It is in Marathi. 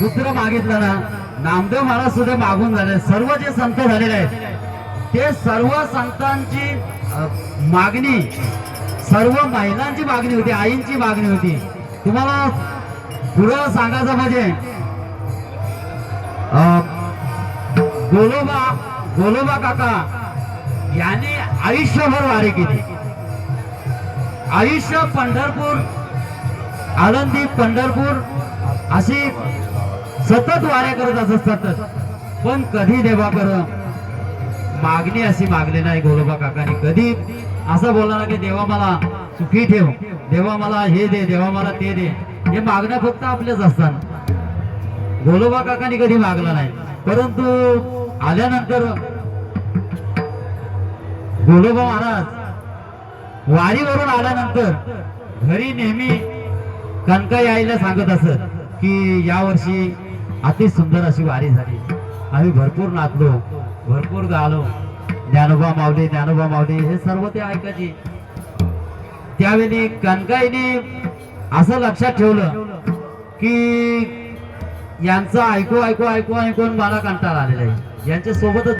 मागितलं ना नामदेव महाराज सुद्धा मागून झाले. सर्व जे संत झालेले आहेत ते सर्व संतांची मागणी सर्व महिलांची मागणी होती आईंची मागणी होती. तुम्हाला पुढं सांगायचं म्हणजे गोलोबा गोलोबा काका यांनी आयुष्यभर वारी केली. आयुष्य पंढरपूर आळंदी पंढरपूर अशी सतत वाऱ्या करत असत सतत. पण कधी देवा देवाकर मागणी अशी मागली नाही गोलोबा काकाने. कधी असं बोलला की देवा मला सुखी ठेव देवा मला हे दे देवा मला ते दे. हे मागण्या फक्त आपल्याच असतात गोलोबा काकाने कधी मागला नाही. परंतु आल्यानंतर गोलोबा महाराज वारीवरून आल्यानंतर घरी नेहमी कणका यायला सांगत असत की या वर्षी अति सुंदर अशी वारी झाली. आम्ही भरपूर नाचलो भरपूर गालो. ज्ञानोबा माऊली ज्ञानोबा मावली हे सर्व ते ऐकायचे. त्यावेळी कणकाईने असं लक्षात ठेवलं की यांचं ऐकू ऐकू ऐकू ऐकून मला कंटाळा आलेला आहे. यांच्या सोबतच